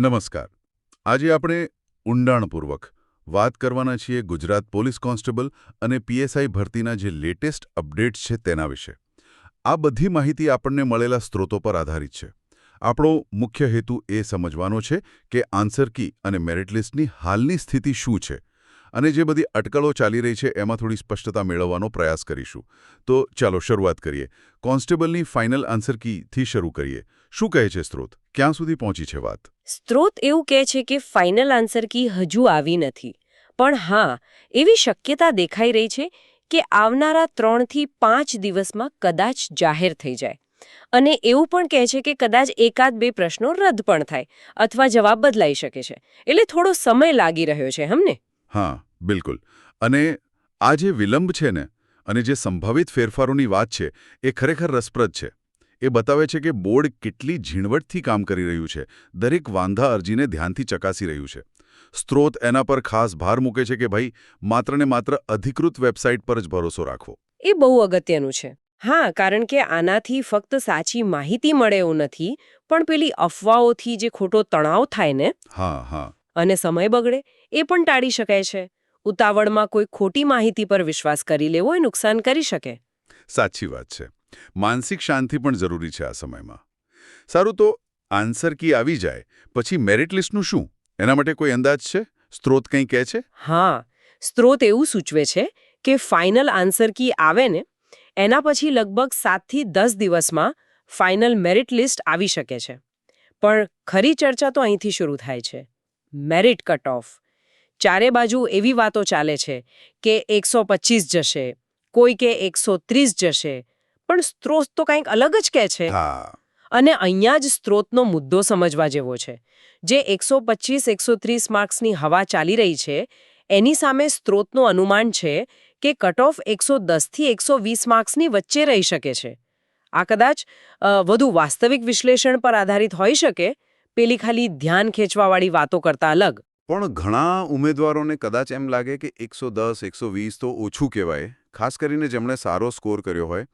નમસ્કાર. આજે આપણે ઊંડાણપૂર્વક વાત કરવાના છીએ ગુજરાત પોલીસ કોન્સ્ટેબલ અને પીએસઆઈ ભરતીના જે લેટેસ્ટ અપડેટ્સ છે તેના વિશે. આ બધી માહિતી આપણને મળેલા સ્ત્રોતો પર આધારિત છે. આપણો મુખ્ય હેતુ એ સમજવાનો છે કે આન્સર કી અને મેરિટ લિસ્ટની હાલની સ્થિતિ શું છે અને જે બધી અટકળો ચાલી રહી છે, એમાં થોડી સ્પષ્ટતા મેળવવાનો પ્રયાસ કરીશું. તો ચાલો શરૂઆત કરીએ. કોન્સ્ટેબલની ફાઇનલ આન્સર કીથી શરૂ કરીએ? શું કહે છે સ્ત્રોત? ક્યાં સુધી પહોંચી છે વાત? સ્ત્રોત એવું કહે છે કે ફાઇનલ આન્સર કી હજુ આવી નથી. પણ હા, એવી શક્યતા દેખાઈ રહી છે કે આવનારા ત્રણથી પાંચ દિવસમાં કદાચ જાહેર થઈ જાય. અને એવું પણ કહે છે કે કદાચ એકાદ બે પ્રશ્નો રદ પણ થાય અથવા જવાબ બદલાઈ શકે છે. એટલે થોડો સમય લાગી રહ્યો છે હમને હા બિલકુલ. અને આ જે વિલંબ છે ને અને જે સંભવિત ફેરફારોની વાત છે એ ખરેખર રસપ્રદ છે. એ બતાવે છે કે બોર્ડ કેટલી ઝીણવટથી કામ કરી રહ્યું છે. દરેક વાંધા અરજીને ધ્યાનથી ચકાસી રહ્યું છે. સ્ત્રોત એના પર ખાસ ભાર મૂકે છે કે ભાઈ માત્ર ને માત્ર અધિકૃત વેબસાઇટ પર જ ભરોસો રાખવો. એ બહુ અગત્યનું છે. હા કારણ કે આનાથી ફક્ત સાચી માહિતી મળે એવું નથી પણ પેલી અફવાઓથી જે ખોટો તણાવ થાય ને હા હા. અને સમય બગડે એ પણ ટાળી શકાય છે. ઉતાવળમાં કોઈ ખોટી માહિતી પર વિશ્વાસ કરી લેવો એ નુકસાન કરી શકે. સાચી વાત છે. માનસિક શાંતિ પણ જરૂરી છે આ સમયમાં. સારું તો આન્સર કી આવી જાય. પછી મેરિટ લિસ્ટનું શું? એના માટે કોઈ અંદાજ છે? સ્ત્રોત કંઈ કહે છે? હા. સ્ત્રોત એવું સૂચવે છે કે ફાઇનલ આન્સર કી આવે ને એના પછી લગભગ સાતથી દસ દિવસમાં ફાઇનલ મેરિટ લિસ્ટ આવી શકે છે. પણ ખરી ચર્ચા તો અહીંથી શરૂ થાય છે. મેરિટ કટ ઓફ ચારે બાજુ એવી વાતો ચાલે છે કે એકસો જશે કોઈ કે એકસો જશે પણ સ્ત્રોત તો કંઈક અલગ જ કહે છે. અને અહીંયા જ સ્ત્રોતનો મુદ્દો સમજવા જેવો છે. જે એકસો પચીસ એકસો ત્રીસ માર્ક્સની હવા ચાલી રહી છે એની સામે સ્ત્રોતનું અનુમાન છે કે કટ ઓફ એકસો દસથી એકસો વીસ માર્ક્સની વચ્ચે રહી શકે છે. આ કદાચ વધુ વાસ્તવિક વિશ્લેષણ પર આધારિત હોઈ શકે પેલી ખાલી ધ્યાન ખેંચવાવાળી વાતો કરતા અલગ. પણ ઘણા ઉમેદવારોને કદાચ એમ લાગે કે એકસો દસ એકસો વીસ તો ઓછું કહેવાય ખાસ કરીને જેમણે સારો સ્કોર કર્યો હોય.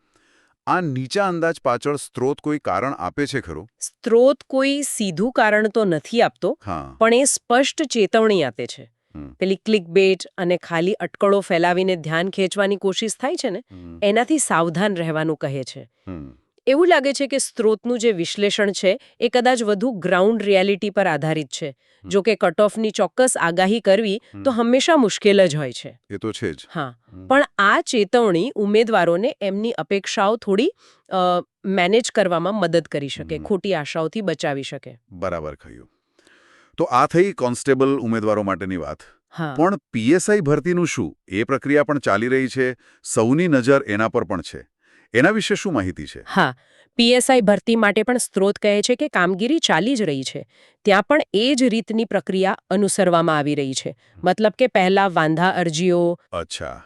આ નીચા અંદાજ પાછળ સ્ત્રોત કોઈ કારણ આપે છે ખરું? સ્ત્રોત કોઈ સીધું કારણ તો નથી આપતો પણ એ સ્પષ્ટ ચેતવણી આપે છે. પેલી ક્લિક બેટ અને ખાલી અટકળો ફેલાવીને ધ્યાન ખેંચવાની કોશિશ થાય છે ને એનાથી સાવધાન રહેવાનું કહે છે. એવું લાગે છે કે સ્ત્રોતનું જે વિશ્લેષણ છે એ કદાચ વધુ ગ્રાઉન્ડ રિયાલિટી પર આધારિત છે. જો કે કટ ઓફની ચોક્કસ આગાહી કરવી તો હંમેશા મુશ્કેલ જ હોય છે. એ તો છે જ. હા. પણ આ ચેતવણી ઉમેદવારોને એમની અપેક્ષાઓ થોડી મેનેજ કરવામાં મદદ કરી શકે ખોટી આશાઓથી બચાવી શકે. બરાબર કહ્યું. તો આ થઈ કોન્સ્ટેબલ ઉમેદવારો માટેની વાત. પણ પીએસઆઈ ભરતીનું શું? એ પ્રક્રિયા પણ ચાલી રહી છે. સૌની નજર એના પર પણ છે. એના વિશે શું માહિતી છે? હા પીએસઆઈ ભરતી માટે પણ સ્ત્રોત કહે છે કે કામગીરી ચાલી જ રહી છે. ત્યાં પણ એ જ રીતની પ્રક્રિયા અનુસરવામાં આવી રહી છે. મતલબ કે પહેલા વાંધા અરજીઓ અચ્છા.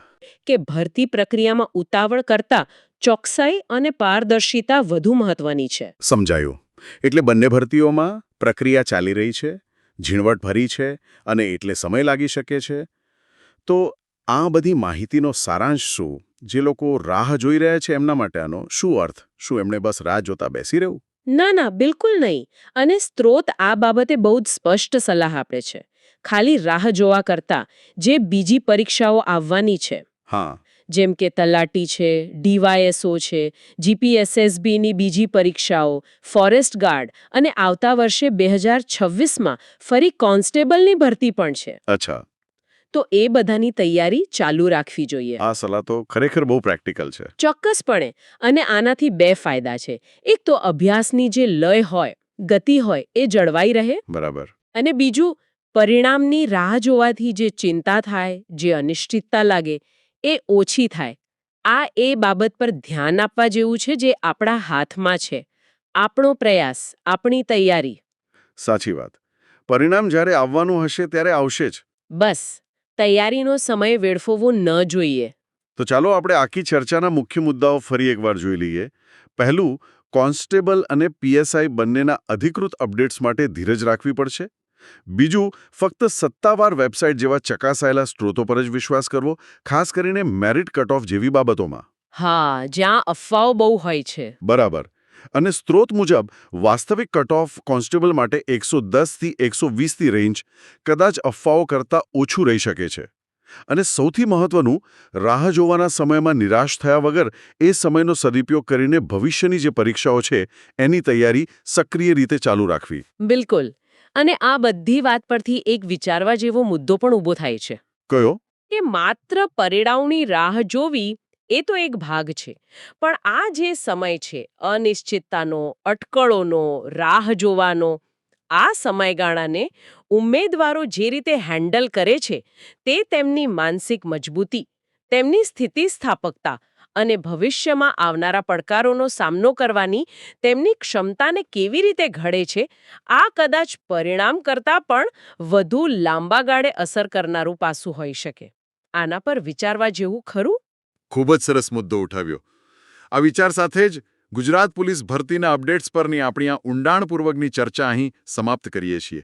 કે ભરતી પ્રક્રિયામાં ઉતાવળ કરતા ચોકસાઈ અને પારદર્શિતા વધુ મહત્વની છે. સમજાયું. એટલે બંને ભરતીઓમાં પ્રક્રિયા ચાલી રહી છે ઝીણવટ ભરી છે અને એટલે સમય લાગી શકે છે. તો આ બધી માહિતીનો સારાંશ શું? જે લોકો રાહ જોઈ રહ્યા છે એમના માટે આનો શું અર્થ? શું એમણે બસ રાહ જોતા બેસી રહેવું? ના ના બિલકુલ નહીં. અને સ્ત્રોત આ બાબતે બહુ જ સ્પષ્ટ સલાહ આપે છે. ખાલી રાહ જોવા કરતા જે બીજી પરીક્ષાઓ આવવાની છે. હા. જેમ કે તલાટી છે ડીવાયએસઓ છે જીપીએસએસબીની બીજી પરીક્ષાઓ ફોરેસ્ટ ગાર્ડ અને આવતા વર્ષે બે હજાર છવ્વીસમાં ફરી કોન્સ્ટેબલની ભરતી પણ છે. અચ્છા. તો એ બધાની તૈયારી ચાલુ રાખવી જોઈએ. આ સલાહ તો ખરેખર બહુ પ્રેક્ટિકલ છે. ચોક્કસપણે. અને આનાથી બે ફાયદા છે. એક તો અભ્યાસની જે લય હોય ગતિ હોય એ જળવાઈ રહે. બરાબર. અને બીજું પરિણામની રાહ જોવાથી જે ચિંતા થાય જે અનિશ્ચિતતા લાગે એ ઓછી થાય. આ એ બાબત પર ધ્યાન આપવા જેવું છે જે આપણા હાથમાં છે. આપણો પ્રયાસ આપણી તૈયારી. સાચી વાત. પરિણામ જ્યારે આવવાનું હશે ત્યારે આવશે જ. બસ. તૈયારીનો સમય વેડફવો ન જોઈએ. તો ચાલો આપણે આખી ચર્ચાના મુખ્ય મુદ્દાઓ ફરી એકવાર જોઈ લઈએ. પહેલું કોન્સ્ટેબલ અને પીએસઆઈ બંનેના અધિકૃત અપડેટ્સ માટે ધીરજ રાખવી પડશે. બીજું ફક્ત સત્તાવાર વેબસાઇટ જેવા ચકાસાયેલા સ્ત્રોતો પર જ વિશ્વાસ કરવો ખાસ કરીને મેરિટ કટ ઓફ જેવી બાબતોમાં. હા જ્યાં અફવાઓ બહુ હોય છે. બરાબર. અને સ્ત્રોત મુજબ વાસ્તવિક કટ ઓફ કોન્સ્ટેબલ માટે એકસો દસથી એકસો વીસથી રેન્જ કદાચ અફવાઓ કરતાં ઓછું રહી શકે છે. અને સૌથી મહત્વનું રાહ જોવાના સમયમાં નિરાશ થયા વગર એ સમયનો સદુપયોગ કરીને ભવિષ્યની જે પરીક્ષાઓ છે એની તૈયારી સક્રિય રીતે ચાલુ રાખવી. બિલકુલ. અને આ બધી વાત પરથી એક વિચારવા જેવો મુદ્દો પણ ઊભો થાય છે. કયો? કે માત્ર પરિણામની રાહ જોવી એ તો એક ભાગ છે. પણ આ જે સમય છે, અનિશ્ચિતતાનો, અટકળોનો, રાહ જોવાનો, આ સમયગાળાને ઉમેદવારો જે રીતે હેન્ડલ કરે છે, તે તેમની માનસિક મજબૂતી, તેમની સ્થિતિસ્થાપકતા અને ભવિષ્યમાં આવનારા પડકારોનો સામનો કરવાની તેમની ક્ષમતાને કેવી રીતે ઘડે છે, આ કદાચ પરિણામ કરતાં પણ વધુ લાંબા ગાળે અસર કરનારું પાસું હોઈ શકે. આના પર વિચારવા જેવું ખરું? ખૂબ જ સરસ મુદ્દો ઉઠાવ્યો. આ વિચાર સાથે જ ગુજરાત પોલીસ ભરતીના અપડેટ્સ પરની આપણી આ ઊંડાણપૂર્વકની ચર્ચા અહીં સમાપ્ત કરીએ છીએ.